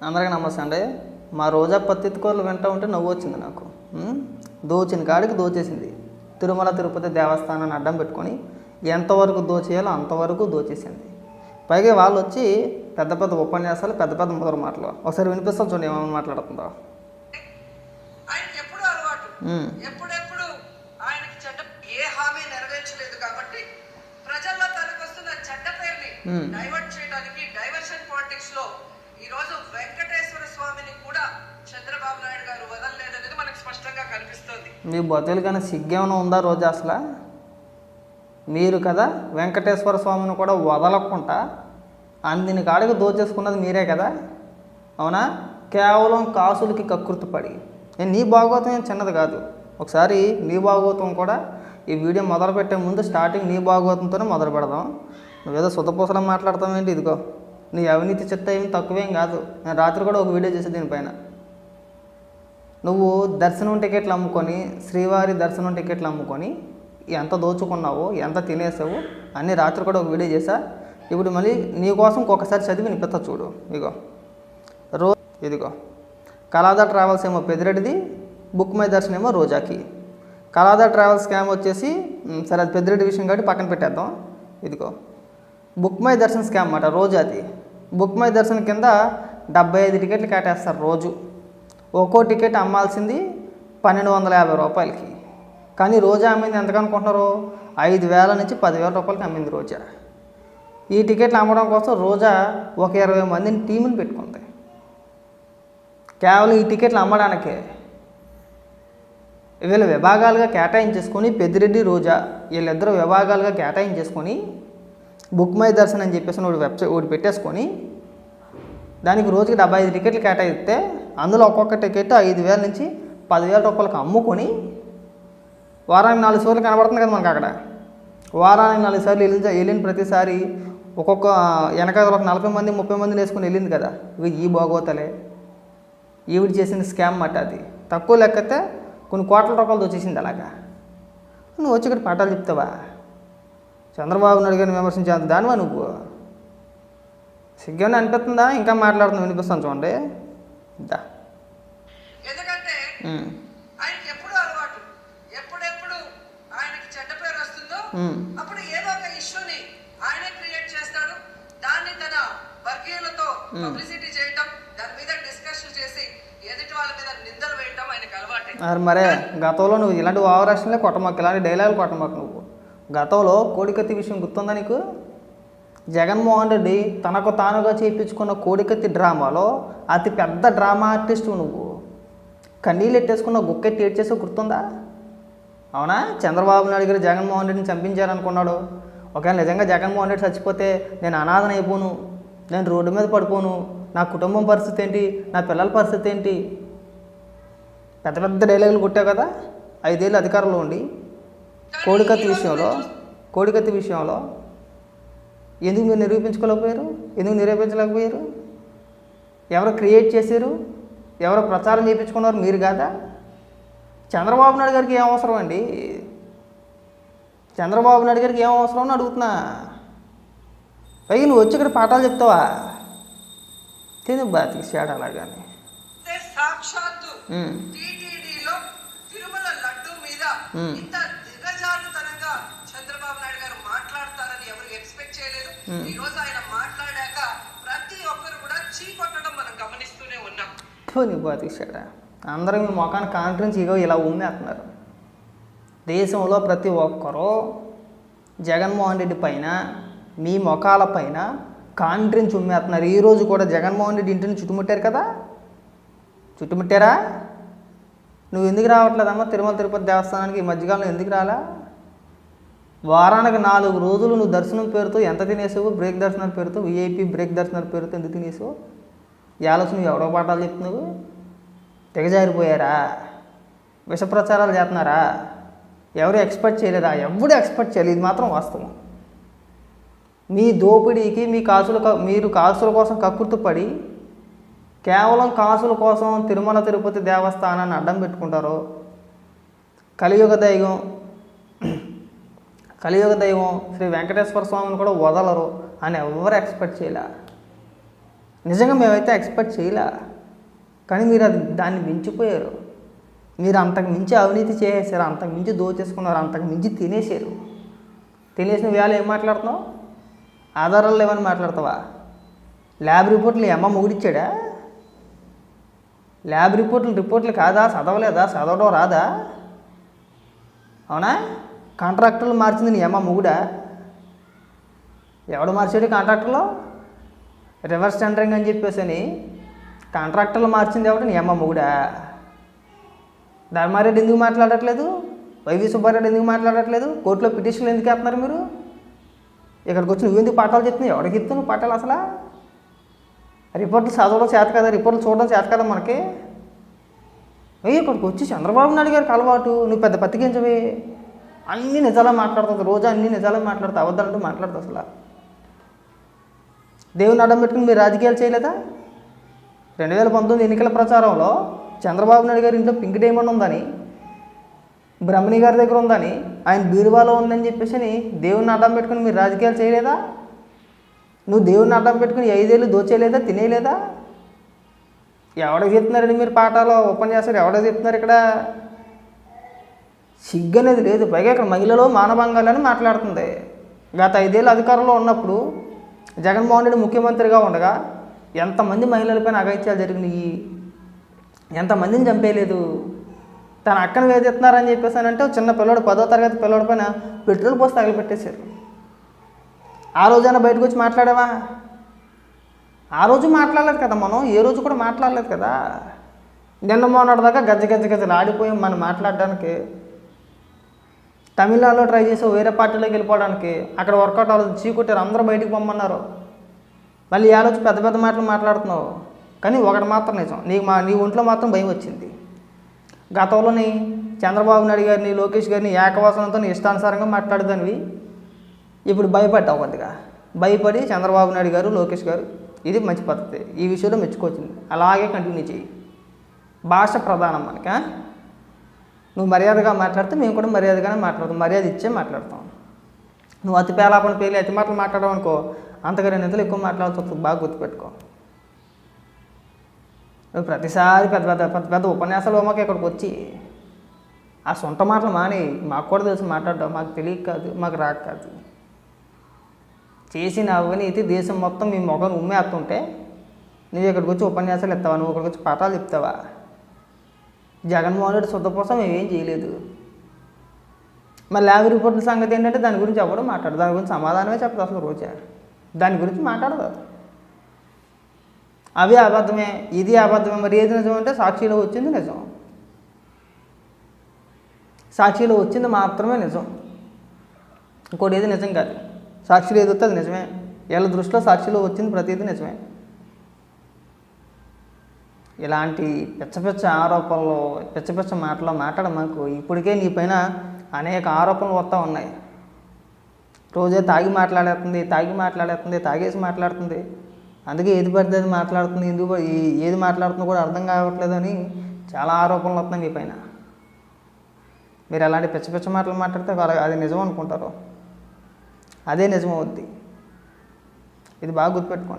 అందరికీ నమస్తే అండి మా రోజా పత్తి కూరలు వింటూ ఉంటే నవ్వు వచ్చింది నాకు? దోచిన కాడికి దోచేసింది తిరుమల తిరుపతి దేవస్థానాన్ని అడ్డం పెట్టుకొని ఎంతవరకు దోచేయాలో అంతవరకు దోచేసింది పైగా వాళ్ళు వచ్చి పెద్ద పెద్ద ఉపన్యాసాలు పెద్ద పెద్ద మొదలు మాటలు ఒకసారి వినిపిస్తాం చూడండి ఏమైనా మాట్లాడుతుందో ఆయనకి ఎప్పుడు అలవాటు ఉం. ఎప్పుడెప్పుడు ఆయనకి చెడ్డ ఏ హామీ నెరవేర్చలేదు కాబట్టి ప్రజల్లో తనకు వస్తున్న చెడ్డ పేరుని ఉం. డైవర్ట్ చేయడానికి డైవర్షన్ పాలిటిక్స్లో ఈరోజు వెంకటేశ్వర స్వామిని కూడా చంద్రబాబు నాయుడు గారు వదలలేదనేది మనకు స్పష్టంగా కనిపిస్తోంది. మీ బతులు కానీ సిగ్గేమైనా ఉందా రోజు అసలు? మీరు కదా వెంకటేశ్వర స్వామిని కూడా వదలకుండా అందిని కాడికి దోచేసుకున్నది మీరే కదా? అవునా? కేవలం కాసులకి కకృతిపడి నేను నీ భాగవతం ఏం చిన్నది కాదు. ఒకసారి నీ భాగవతం కూడా ఈ వీడియో మొదలు పెట్టే ముందు స్టార్టింగ్ నీ భాగవతంతోనే మొదలు పెడదాం నువ్వేదో సుతపూసలం మాట్లాడతావేంటి? ఇదిగో. నీ అవినీతి చెత్త ఏమి తక్కువేం కాదు. నేను రాత్రి కూడా ఒక వీడియో చేసే దీనిపైన. నువ్వు దర్శనం టికెట్లు అమ్ముకొని శ్రీవారి దర్శనం టికెట్లు అమ్ముకొని ఎంత దోచుకున్నావో ఎంత తినేసావు అన్ని రాత్రి కూడా ఒక వీడియో చేశా. ఇప్పుడు మళ్ళీ నీకోసం ఒకసారి చదివి నిపెత్త చూడు. ఇగో రో ఇదిగో. కలాదా ట్రావెల్స్ ఏమో పెద్దిరెడ్డిది బుక్ మై దర్శనం ఏమో రోజాకి. కలాదా ట్రావెల్స్ స్కామ్ వచ్చేసి సరే అది పెద్దిరెడ్డి విషయం కాబట్టి పక్కన పెట్టేద్దాం. ఇదిగో. బుక్ మై దర్శన్ స్కామ్ అన్నమాట రోజాది. బుక్ మై దర్శన్ కింద డెబ్బై ఐదు టికెట్లు కేటాయిస్తారు రోజు. ఒక్కో టికెట్ అమ్మాల్సింది పన్నెండు వందల యాభై రూపాయలకి. కానీ రోజా అమ్మింది ఎంతకు అనుకుంటున్నారు ఐదు వేల నుంచి పదివేల రూపాయలకి అమ్మింది రోజా. ఈ టికెట్లు అమ్మడం కోసం రోజా ఒక ఇరవై మందిని టీముని పెట్టుకుంది. కేవలం ఈ టికెట్లు అమ్మడానికే. వీళ్ళు విభాగాలుగా కేటాయించేసుకొని పెద్దిరెడ్డి రోజా వీళ్ళిద్దరు విభాగాలుగా కేటాయించేసుకొని బుక్ మై దర్శన్ అని చెప్పేసి ఒకటి వెబ్సైట్ ఒకటి పెట్టేసుకొని దానికి రోజుకి డెబ్బై ఐదు టికెట్లు కేటాయిస్తే అందులో ఒక్కొక్క టికెట్ ఐదు వేల నుంచి పదివేల రూపాయలకు అమ్ముకొని వారానికి నాలుగు సార్లు కనబడుతుంది కదా మనకు అక్కడ వారానికి నాలుగు సార్లు వెళ్ళిన వెళ్ళిన ప్రతిసారి ఒక్కొక్క వెనకాల ఒక నలభై మంది ముప్పై మందిని వేసుకొని వెళ్ళింది కదా. ఇవి ఈ బాగోతలే. ఈవిడ చేసిన స్కామ్ మాట అది. తక్కువ లెక్కతే కొన్ని కోట్ల రూపాయలు వచ్చేసింది అలాగా. నువ్వు వచ్చి ఇక్కడ పాఠాలు చెప్తావా? చంద్రబాబు నాయుడు గారిని విమర్శించేంత దానివా నువ్వు? సిగ్గని అనిపిస్తుందా? ఇంకా మాట్లాడుతున్నా వినిపిస్తాను చూడండి. అప్పుడు ఏదో ఒక ఇష్యూని ఆయనే క్రియేట్ చేస్తాడు. దాన్ని తన వర్గీయులతో పబ్లిసిటీ చేయటం దాని మీద డిస్కషన్ చేసి ఎదుటి వాళ్ళ మీద నిందలు వేయటం ఆయనకి అలవాటే. మరి మరే గతంలో నువ్వు ఇలాంటి ఓవరాక్షన్లే కొట్టమాకు ఇలాంటి డైలాగులు కొట్టమాకు నువ్వు. గతంలో కోడికత్తి విషయం గుర్తుందా నీకు? జగన్మోహన్ రెడ్డి తనకు తానుగా చేయించుకున్న కోడికత్తి డ్రామాలో అతి పెద్ద డ్రామా ఆర్టిస్ట్ నువ్వు. కన్నీళ్ళు ఎట్టేసుకున్న గుక్కెట్టి ఏడ్చేసి గుర్తుందా? అవునా? చంద్రబాబు నాయుడు గారు జగన్మోహన్ రెడ్డిని చంపించారనుకున్నాడు. ఒకవేళ నిజంగా జగన్మోహన్ రెడ్డి చచ్చిపోతే నేను అనాథన అయిపోను. నేను రోడ్డు మీద పడిపోను. నా కుటుంబం పరిస్థితి ఏంటి? నా పిల్లల పరిస్థితి ఏంటి? పెద్ద పెద్ద డైలాగులు కొట్టావు కదా? ఐదేళ్ళు అధికారంలో ఉండి. కోడికత్తి విషయంలో కోడికత్తి విషయంలో ఎందుకు మీరు నిరూపించుకోలేకపోయారు? ఎందుకు నిరూపించలేకపోయారు? ఎవరు క్రియేట్ చేశారు? ఎవరు ప్రచారం చేయించుకున్నారు? మీరు కాదా? చంద్రబాబు నాయుడు గారికి ఏం అవసరం అండి? చంద్రబాబు నాయుడు గారికి ఏం అవసరం అని అడుగుతున్నా. పైగా నువ్వు వచ్చి ఇక్కడ పాఠాలు చెప్తావా? తిను బాతికి సేడ అలాగాని సాక్షాత్తు ఉమ్. టీటీడీలో తిరుమల లడ్డు మీద నీ బతికిసాడా అందరూ మీ ముఖాన్ని కాంట్రించి ఇగో ఇలా ఉమ్మేస్తున్నారు. దేశంలో ప్రతి ఒక్కరూ జగన్మోహన్ రెడ్డి పైన మీ ముఖాల పైన కాంట్రించి ఉమ్మేస్తున్నారు. ఈరోజు కూడా జగన్మోహన్ రెడ్డి ఇంటిని చుట్టుముట్టారు కదా? చుట్టుముట్టారా? నువ్వు ఎందుకు రావట్లేదమ్మా? తిరుమల తిరుపతి దేవస్థానానికి ఈ మధ్యకాలంలో ఎందుకు రాలా? వారానికి నాలుగు రోజులు నువ్వు దర్శనం పేరుతో ఎంత తినేసావు? బ్రేక్ దర్శనం పేరుతో విఐపి బ్రేక్ దర్శనం పేరుతో ఎందుకు తినేసావు? ఈ ఆలోచన నువ్వు ఎవడో పాఠాలు చెప్తున్నావు తెగజారిపోయారా? విష ప్రచారాలు చేస్తున్నారా? ఎవరు ఎక్స్పెక్ట్ చేయలేదా? ఎవడు ఎక్స్పెక్ట్ చేయలేదు? ఇది మాత్రం వాస్తవం. మీ దోపిడీకి మీ కాసుల క- మీరు కాసుల కోసం కక్కుర్తుపడి కేవలం కాసుల కోసం తిరుమల తిరుపతి దేవస్థానాన్ని అడ్డం పెట్టుకుంటారు? కలియుగ దైవం కలియుగ దైవం శ్రీ వెంకటేశ్వర స్వామిని కూడా వదలరు అని ఎవరు ఎక్స్పెక్ట్ చేయలే? నిజంగా మేమైతే ఎక్స్పెక్ట్ చేయలే. కానీ మీరు అది దాన్ని మించిపోయారు. మీరు అంతకు మించి అవినీతి చేసేసారు అంతకు మించి దోచేసుకున్నారు అంతకు మించి తినేసారు. తినేసిన వేళ ఏం మాట్లాడుతున్నావు? ఆధారాలు లేవని మాట్లాడతావా? ల్యాబ్ రిపోర్ట్లు ఈ అమ్మ ముగిడిచ్చాడా? ల్యాబ్ రిపోర్ట్లు రిపోర్ట్లు కాదా? చదవలేదా? చదవడం రాదా? అవునా? కాంట్రాక్టర్లు మార్చింది నీ అమ్మ ముగుడా? ఎవడు మార్చాడు కాంట్రాక్టర్లో? రివర్స్ టెండరింగ్ అని చెప్పేసి అని కాంట్రాక్టర్లు మార్చింది ఎవడు నీ మొగుడా. ధర్మారెడ్డి ఎందుకు మాట్లాడట్లేదు? వైవి సుబ్బారెడ్డి ఎందుకు మాట్లాడట్లేదు? కోర్టులో పిటిషన్లు ఎందుకు వేస్తున్నారు మీరు? ఇక్కడికి వచ్చి నువ్వెందుకు పాఠాలు చెప్తున్నావు? ఎవరికి ఇస్తున్నావు పాఠాలు అసలు? రిపోర్ట్లు చదవడం చేత కదా రిపోర్ట్లు చూడడం చేత కదా మనకి. అయ్యి ఇక్కడికి వచ్చి చంద్రబాబు నాయుడు గారికి అలవాటు నువ్వు పెద్ద పత్రికించవి అన్ని నిజాలే మాట్లాడుతుంది రోజు అన్ని నిజాలే మాట్లాడుతావు అవద్దంటూ మాట్లాడుతుంది అసలు. దేవుని అడ్డం పెట్టుకుని మీరు రాజకీయాలు చేయలేదా? రెండు వేల పంతొమ్మిది ఎన్నికల ప్రచారంలో చంద్రబాబు నాయుడు గారి ఇంట్లో పింక్ డైమండ్ ఉందని బ్రహ్మణి గారి దగ్గర ఉందని ఆయన బీరువాలో ఉందని చెప్పేసి అని దేవుని అడ్డం పెట్టుకుని మీరు రాజకీయాలు చేయలేదా? నువ్వు దేవుని అడ్డం పెట్టుకుని ఐదేళ్ళు దోచేయలేదా తినేయలేదా ఎవడికి చెప్తున్నారండి మీరు పాఠాలు? ఉపన్యాసాలు ఎవడికి చెప్తున్నారు ఇక్కడ? సిగ్గు అనేది లేదు. పైగా ఇక్కడ మహిళలు మానభంగాలని మాట్లాడుతుంది. గత ఐదేళ్ళు అధికారంలో ఉన్నప్పుడు జగన్మోహన్ రెడ్డి ముఖ్యమంత్రిగా ఉండగా ఎంతమంది మహిళలపైన అఘాయిత్యాలు జరిగినాయి? ఎంతమందిని చంపేయలేదు? తన అక్కను వేధిస్తున్నారని చెప్పేసానంటే ఒక చిన్న పిల్లడు పదో తరగతి పిల్లడి పైన పెట్రోల్ పోసి తగలపెట్టేశారు. ఆ రోజైనా బయటకు వచ్చి మాట్లాడావా? ఆ రోజు మాట్లాడలేదు కదా మనం ఏ రోజు కూడా మాట్లాడలేదు కదా? నిన్న మొన్నటి దాకా గజ్జ గజ్జ గజ్జలు ఆడిపోయాం మనం మాట్లాడడానికి తమిళనాడులో ట్రై చేసి వేరే పార్టీలోకి వెళ్ళిపోవడానికి అక్కడ వర్కౌట్ అవ్వదు చీకొట్టారు. అందరూ బయటికి పొమ్మన్నారు. మళ్ళీ ఆలోచి పెద్ద పెద్ద మాటలు మాట్లాడుతున్నావు. కానీ ఒకటి మాత్రం నిజం. నీ మా నీ ఒంట్లో మాత్రం భయం వచ్చింది. గతంలోని చంద్రబాబు నాయుడు గారిని లోకేష్ గారిని ఏకవాసనంతో నీ ఇష్టానుసారంగా మాట్లాడదానివి. ఇప్పుడు భయపడ్డావు కొద్దిగా. భయపడి చంద్రబాబు నాయుడు గారు లోకేష్ గారు ఇది మంచి పద్ధతి. ఈ విషయంలో మెచ్చుకోవచ్చింది. అలాగే కంటిన్యూ చేయి. భాష ప్రధానం మనకి నువ్వు మర్యాదగా మాట్లాడితే మేము కూడా మర్యాదగానే మాట్లాడతాం మర్యాద ఇచ్చే మాట్లాడతాం. నువ్వు అతి పేలాపన పేలి అతి మాటలు మాట్లాడడం అనుకో అంతగా రెండు ఎక్కువ మాట్లాడాల్సి బాగా గుర్తుపెట్టుకో. నువ్వు ప్రతిసారి పెద్ద పెద్ద పెద్ద పెద్ద ఉపన్యాసాలు మాకు ఇక్కడికి వచ్చి ఆ సొంత మాటలు మాని మాకు కూడా తెలిసి మాట్లాడడం మాకు తెలియక కాదు మాకు రాక కాదు. చేసిన అవినీతి దేశం మొత్తం మీ మొగను ఉమ్మేస్తుంటే నువ్వు ఇక్కడికి వచ్చి ఉపన్యాసాలు ఇస్తావా? నువ్వు ఇక్కడికి వచ్చి పాఠాలు చెప్తావా? జగన్మోహన్ రెడ్డి శుద్ధ కోసం మేమేం చేయలేదు. మరి ల్యాబ్ రిపోర్ట్ల సంగతి ఏంటంటే దాని గురించి ఎవడో మాట్లాడదు దాని గురించి సమాధానమే చెప్పదు అసలు రోజా. దాని గురించి మాట్లాడదు అవి అబద్ధమే ఇది అబద్ధమే. మరి ఏది నిజం అంటే సాక్షిలో వచ్చింది నిజం. సాక్షిలో వచ్చింది మాత్రమే నిజం. ఇంకోటి ఏది నిజం కాదు. సాక్షిలో ఏది వస్తే అది నిజమే. వీళ్ళ దృష్టిలో సాక్షిలో వచ్చింది ప్రతిదీ నిజమే. ఇలాంటి పిచ్చపిచ్చ ఆరోపణలు పిచ్చపిచ్చ మాటలు మాట్లాడ మాకు. ఇప్పటికే నీ పైన అనేక ఆరోపణలు వస్తూ ఉన్నాయి. రోజే తాగి మాట్లాడేస్తుంది తాగి మాట్లాడేస్తుంది తాగేసి మాట్లాడుతుంది. అందుకే ఏది పడితే అది మాట్లాడుతుంది. ఎందుకు ఏది మాట్లాడుతుందో కూడా అర్థం కావట్లేదని చాలా ఆరోపణలు వస్తున్నాయి మీ పైన. మీరు అలాంటి పిచ్చ పిచ్చ మాటలు మాట్లాడితే అది నిజం అనుకుంటారు. అదే నిజం అవుద్ది. ఇది బాగా గుర్తుపెట్టుకోండి.